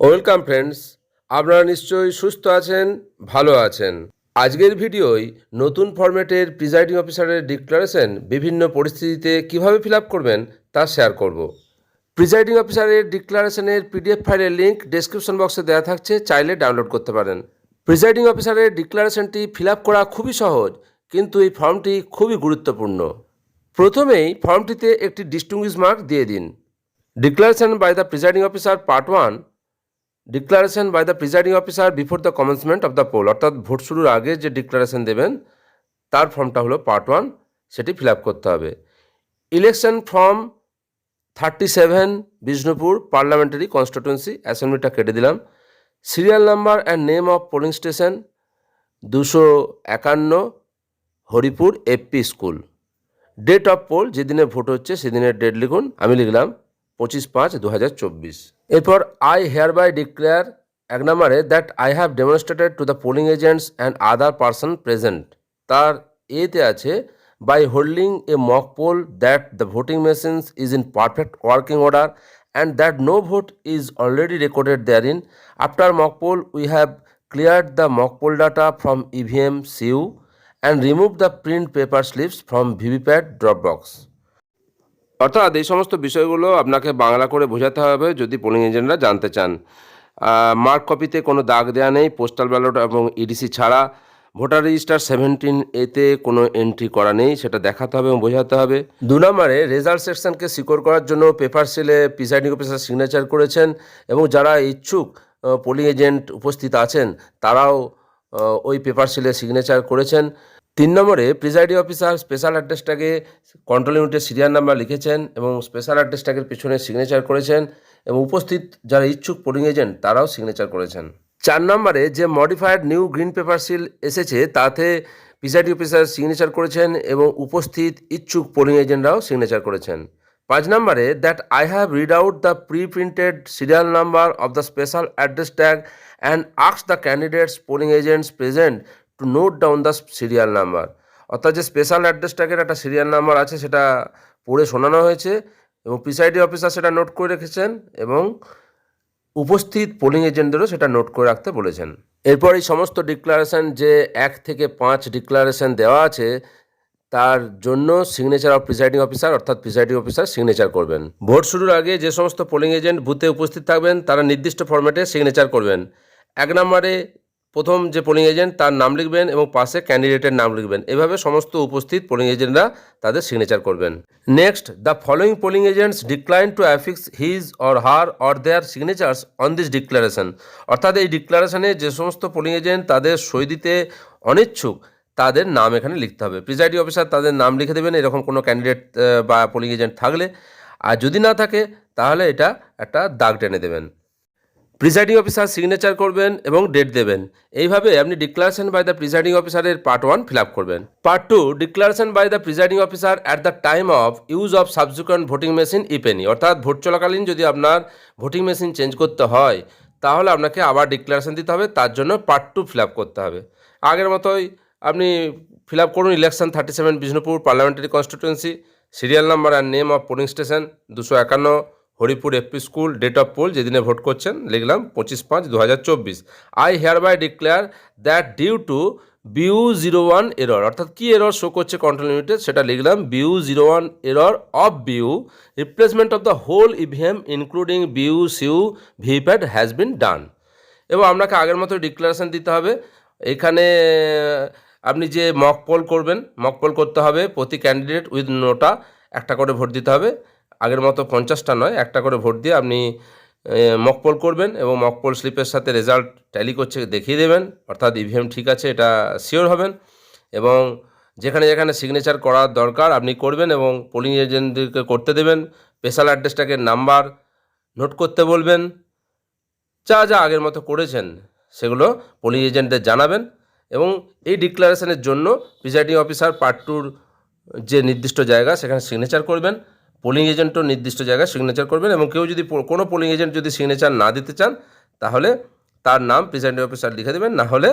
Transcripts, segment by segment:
Welcome friends, আপনারা নিশ্চয়ই সুস্থ আছেন, ভালো আছেন। আজকের ভিডিওয় নতুন ফরম্যাটের প্রিজাইডিং অফিসারের ডিক্লারেশন বিভিন্ন পরিস্থিতিতে কীভাবে ফিল করবেন তা শেয়ার করব। প্রিজাইডিং অফিসারের ডিক্লারেশনের পিডিএফ ফাইলের লিঙ্ক ডেসক্রিপশন বক্সে দেওয়া থাকছে, চাইলে ডাউনলোড করতে পারেন। প্রিজাইডিং অফিসারের ডিক্লারেশনটি ফিল করা খুবই সহজ, কিন্তু এই ফর্মটি খুবই গুরুত্বপূর্ণ। প্রথমেই ফর্মটিতে একটি ডিস্টিংগুইশ মার্ক দিয়ে দিন। Declaration by the presiding officer part one declaration by the presiding officer before the commencement of the poll অর্থাৎ ভোট শুরুর আগে যে ডিক্লারেশন দেবেন, তার ফর্মটা হলো পার্ট ওয়ান সেটি ফিল আপ করতে হবে। Election form thirty seven Bishnupur parliamentary constituency অ্যাসেম্বলিটা কেটে দিলাম। Serial number and name of polling station দুশো একান্ন Haripur AP school. Date of poll যেদিনে ভোট হচ্ছে, সেদিনের ডেট লিখুন, আমি লিখলাম পঁচিশ পাঁচ, দু হাজার চব্বিশ। এরপর আই হেয়ার বাই ডিক্লেয়ার এক নম্বরে that I have demonstrated to the polling agents and other person present তার এতে আছে by holding a mock poll that the voting machines is in perfect working order and that no vote is already recorded therein after mock poll we have cleared the mock poll data from EVM CU and removed the print paper slips from VVPAT Dropbox. অর্থাৎ এই সমস্ত বিষয়গুলো আপনাকে বাংলা করে বোঝাতে হবে যদি polling এজেন্টরা জানতে চান। মার্ক কপিতে কোনো দাগ দেওয়া নেই পোস্টাল ব্যালট এবং ইডিসি ছাড়া। ভোটার রেজিস্টার সেভেন্টিন এতে কোনো এন্ট্রি করা নেই, সেটা দেখাতে হবে এবং বোঝাতে হবে। দু নম্বরে রেজাল্ট সেকশনকে সিকিউর করার জন্য পেপার সেলে প্রিসাইডিং অফিসার সিগনেচার করেছেন এবং যারা ইচ্ছুক পোলিং এজেন্ট উপস্থিত আছেন, তারাও ওই পেপার সিলে সিগনেচার করেছেন। তিন নম্বরে প্রিজাইডিং অফিসার স্পেশাল অ্যাড্রেসটাকে কন্ট্রোল ইউনিটের সিরিয়াল নাম্বার লিখেছেন এবং স্পেশাল অ্যাড্রেসটাকে পিছনে সিগনেচার করেছেন এবং উপস্থিত যারা ইচ্ছুক পোলিং এজেন্ট, তারাও সিগনেচার করেছেন। চার নম্বরে যে modified new green paper seal এসেছে, তাতে প্রিজাইডিং অফিসার সিগনেচার করেছেন এবং উপস্থিত ইচ্ছুক পোলিং এজেন্টরাও সিগনেচার করেছেন। পাঁচ নম্বরে, that I have read out the pre printed serial number of the special address tag and আক্স the candidates polling agents present to note down the serial number অর্থাৎ যে special address ট্যাগের একটা serial number আছে, সেটা পড়ে শোনানো হয়েছে এবং প্রিসাইডি অফিসার সেটা নোট করে রেখেছেন এবং উপস্থিত পোলিং এজেন্টদেরও সেটা নোট করে রাখতে বলেছেন। এরপর এই সমস্ত ডিক্লারেশন যে এক থেকে পাঁচ ডিক্লারেশন দেওয়া আছে, তার জন্য সিগনেচার অফ প্রিসাইডিং অফিসার অর্থাৎ প্রিসাইডিং অফিসার সিগনেচার করবেন। ভোট শুরুর আগে যে সমস্ত পোলিং এজেন্ট বুথে উপস্থিত থাকবেন, তারা নির্দিষ্ট ফরম্যাটে সিগনেচার করবেন। এক নম্বরে প্রথম যে পোলিং এজেন্ট তার নাম লিখবেন এবং পাশে ক্যান্ডিডেটের নাম লিখবেন। এভাবে সমস্ত উপস্থিত পোলিং এজেন্টরা তাদের সিগনেচার করবেন। Next the following polling agents decline to affix his or her or their signatures on this declaration অর্থাৎ এই ডিক্লারেশনে যে সমস্ত পোলিং এজেন্ট তাদের সই দিতে অনিচ্ছুক, তাদের নাম এখানে লিখতে হবে। প্রিজাইডিং অফিসার তাদের নাম লিখে দেবেন, এরকম কোনো ক্যান্ডিডেট বা পোলিং এজেন্ট থাকলে। আর যদি না থাকে, তাহলে এটা একটা দাগ টেনে দেবেন। প্রিসাইডিং অফিসার সিগনেচার করবেন এবং ডেট দেবেন। এইভাবে আপনি ডিক্লারেশন বাই দ্য প্রিজাইডিং অফিসারের পার্ট ওয়ান ফিল আপ করবেন। Part two declaration by the presiding officer at the time of use of subsequent voting machine ইপেনি অর্থাৎ ভোট চলাকালীন যদি আপনার ভোটিং মেশিন চেঞ্জ করতে হয়, তাহলে আপনাকে আবার ডিক্লারেশন দিতে হবে, তার জন্য পার্ট টু ফিল আপ করতে হবে। আগের মতোই আপনি ফিল আপ করুন election thirty seven Bishnupur parliamentary constituency serial number and name of polling station দুশো একান্ন। Haripur AP school date of poll যেদিনে ভোট করছেন, লিখলাম পঁচিশ পাঁচ দু হাজার চব্বিশ। I hereby declare that due to BU zero one error অর্থাৎ কী এরর শো করছে কন্ট্রোল ইউনিটে সেটা লিখলাম BU zero one error of BU replacement of the whole EVM including BU CU VVPAT has been done এবং আপনাকে আগের মতো ডিক্লারেশন দিতে হবে। এখানে, আপনি যে মক পোল করবেন মক পোল করতে হবে, প্রতি ক্যান্ডিডেট উইথ নোটা একটা করে ভোট দিতে হবে। আগের মতো পঞ্চাশটা নয়, একটা করে ভোট দিয়ে আপনি মক পোল করবেন এবং মক পোল স্লিপের সাথে রেজাল্ট ট্যালি করছে, দেখিয়ে দেবেন। অর্থাৎ ইভিএম ঠিক আছে, এটা শিওর হবেন। এবং যেখানে যেখানে সিগনেচার করার দরকার, আপনি করবেন এবং পোলিং এজেন্টদেরকে করতে দেবেন। স্পেশাল অ্যাড্রেসটাকে নাম্বার নোট করতে বলবেন। যা যা আগের মতো করেছেন, সেগুলো পোলিং এজেন্টদের জানাবেন। এবং এই ডিক্লারেশনের জন্য প্রিজাইডিং অফিসার পার্ট টুর যে নির্দিষ্ট জায়গা, সেখানে সিগনেচার করবেন। পোলিং এজেন্টও নির্দিষ্ট জায়গায় সিগনেচার করবেন এবং কেউ যদি কোনো পোলিং এজেন্ট যদি সিগনেচার না দিতে চান, তাহলে তার নাম প্রিজাইডিং অফিসার লিখে দেবেন, না হলে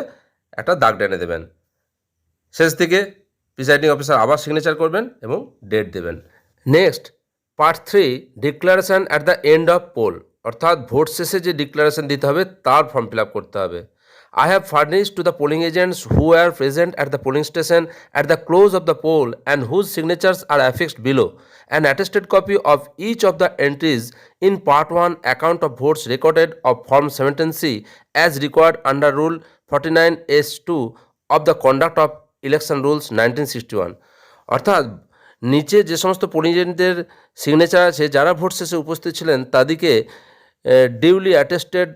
একটা দাগ টেনে দেবেন। শেষ দিকে প্রিসাইডিং অফিসার আবার সিগনেচার করবেন এবং ডেট দেবেন। Next part three declaration at the end of poll অর্থাৎ ভোট শেষে যে ডিক্লারেশান দিতে হবে, তার ফর্ম ফিল আপ করতে হবে। Polling who are present at the polling station at the close of the poll and whose signatures are affixed below an attested copy of each of the entries in part one account of votes recorded of form seventeen C as required under rule forty nine S two of the conduct of election rules nineteen sixty one অর্থাৎ, নিচে যে সমস্ত পরিজনদের signature আছে, যারা vote শেষে উপস্থিত ছিলেন, তাদেরকে duly attested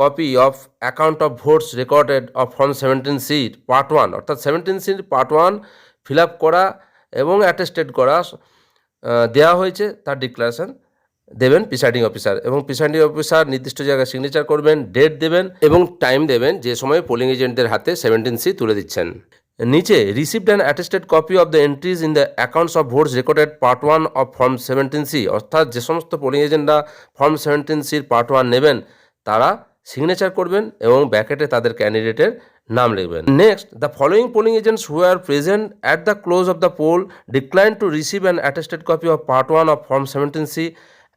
copy of account of votes recorded of form seventeen C part one অর্থাৎ সেভেন্টিন সির পার্ট ওয়ান ফিল আপ করা এবং অ্যাটেস্টেড করা দেওয়া হয়েছে তার ডিক্লারেশন দেবেন প্রিসাইডিং অফিসার এবং প্রিসাইডিং অফিসার নির্দিষ্ট জায়গায় সিগনেচার করবেন ডেট দেবেন এবং টাইম দেবেন যে সময় পোলিং এজেন্টদের হাতে সেভেন্টিন সি তুলে দিচ্ছেন। নিচে received and attested copy of the entries in the accounts of votes recorded part one of form seventeen C অর্থাৎ যে সমস্ত পোলিং এজেন্টরা ফর্ম সেভেন্টিন সির পার্ট ওয়ান নেবেন, তারা সিগনেচার করবেন এবং ব্যাকেটে তাদের ক্যান্ডিডেটের নাম লিখবেন। Next the following polling agents who are present at the close of the poll decline to receive an attested copy of part one of form seventeen C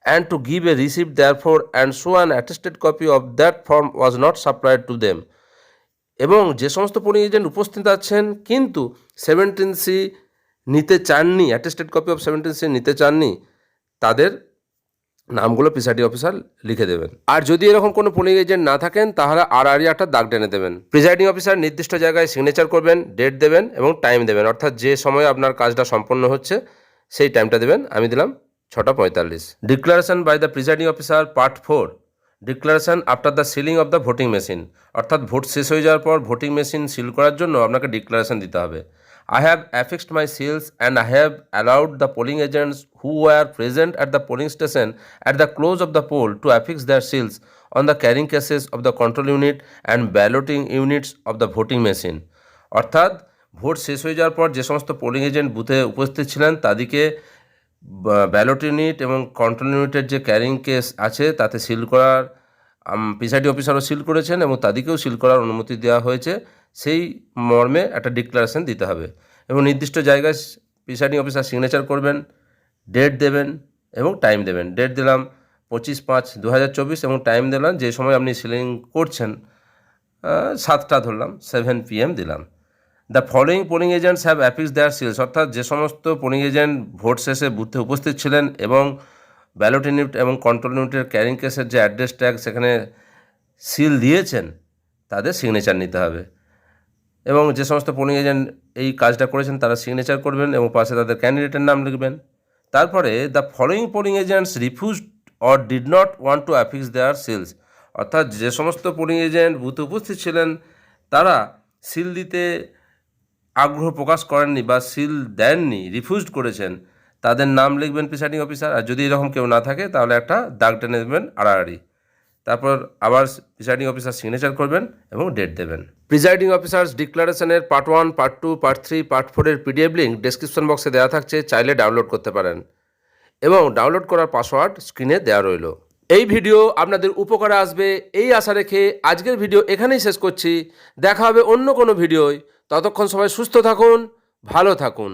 and to give a receipt therefore and show an attested copy of that form was not supplied to them এবং যে সমস্ত polling agent উপস্থিত আছেন, কিন্তু seventeen C নিতে চাননি attested copy of seventeen C নিতে চাননি, তাদের নামগুলো প্রিসাইডিং অফিসার লিখে দেবেন। আর যদি এরকম কোনো পোলিং এজেন্ট না থাকেন, তাহলে আর আর একটা দাগ টেনে দেবেন। প্রিসাইডিং অফিসার নির্দিষ্ট জায়গায় সিগনেচার করবেন ডেট দেবেন এবং টাইম দেবেন। অর্থাৎ যে সময় আপনার কাজটা সম্পন্ন হচ্ছে, সেই টাইমটা দেবেন। আমি দিলাম ছটা পঁয়তাল্লিশ। Declaration by the presiding officer part four declaration after the sealing of the voting machine অর্থাৎ ভোট শেষ হয়ে যাওয়ার পর ভোটিং মেশিন সিল করার জন্য আপনাকে ডিক্লারেশন দিতে হবে। I have affixed my seals and I have allowed the polling agents who are present at the polling station at the close of the poll to affix their seals on the carrying cases of the control unit and balloting units of the voting machine অর্থাৎ, vote শেষ হয়ে যাওয়ার পর যে সমস্ত polling agent বুথে উপস্থিত ছিলেন, তাদেরকে ব্যালট ইউনিট এবং কন্ট্রোল ইউনিটের যে ক্যারিং কেস আছে, তাতে সিল করার প্রিসাইডি অফিসারও সিল করেছেন এবং তাদেরকেও সিল করার অনুমতি দেওয়া হয়েছে। সেই মর্মে একটা ডিক্লারেশন দিতে হবে এবং নির্দিষ্ট জায়গায় প্রিসাইডিং অফিসার সিগনেচার করবেন ডেট দেবেন এবং টাইম দেবেন। ডেট দিলাম পঁচিশ পাঁচ দু এবং টাইম দিলাম যে সময় আপনি সিলিং করছেন সাতটা ধরলাম সেভেন পিএম দিলাম। The following polling agents have affixed their seals অর্থাৎ যে সমস্ত পোলিং এজেন্ট ভোট শেষে বুথে উপস্থিত ছিলেন এবং ব্যালট ইউনিট এবং কন্ট্রোল ইউনিটের ক্যারিং কেসের যে অ্যাড্রেস ট্যাগ সেখানে সিল দিয়েছেন, তাদের সিগনেচার নিতে হবে। এবং যে সমস্ত পোলিং এজেন্ট এই কাজটা করেছেন, তারা সিগনেচার করবেন এবং পাশে তাদের ক্যান্ডিডেটের নাম লিখবেন। তারপরে the following polling agents refused or did not want to affix their seals অর্থাৎ যে সমস্ত পোলিং এজেন্ট বুথে উপস্থিত ছিলেন, তারা সিল দিতে আগ্রহ প্রকাশ করেননি বা সিল দেননি রিফিউজড করেছেন। তাদের নাম লিখবেন প্রিসাইডিং অফিসার আর যদি এরকম কেউ না থাকে, তাহলে একটা দাগ টেনে দেবেন, আড়াআড়ি। তারপর আবার প্রিসাইডিং অফিসার সিগনেচার করবেন এবং ডেট দেবেন। Presiding officers ডিক্লারেশনের part one part two part three part ফোরের পিডিএফ লিঙ্ক ডেসক্রিপশন বক্সে দেওয়া থাকছে, চাইলে ডাউনলোড করতে পারেন। এবং ডাউনলোড করার পাসওয়ার্ড স্ক্রিনে দেওয়া রইল। এই ভিডিও আপনাদের উপকারে আসবে, এই আশা রেখে আজকের ভিডিও এখানেই শেষ করছি। দেখা হবে অন্য কোনো ভিডিওয় ততক্ষণ সবাই সুস্থ থাকুন, ভালো থাকুন।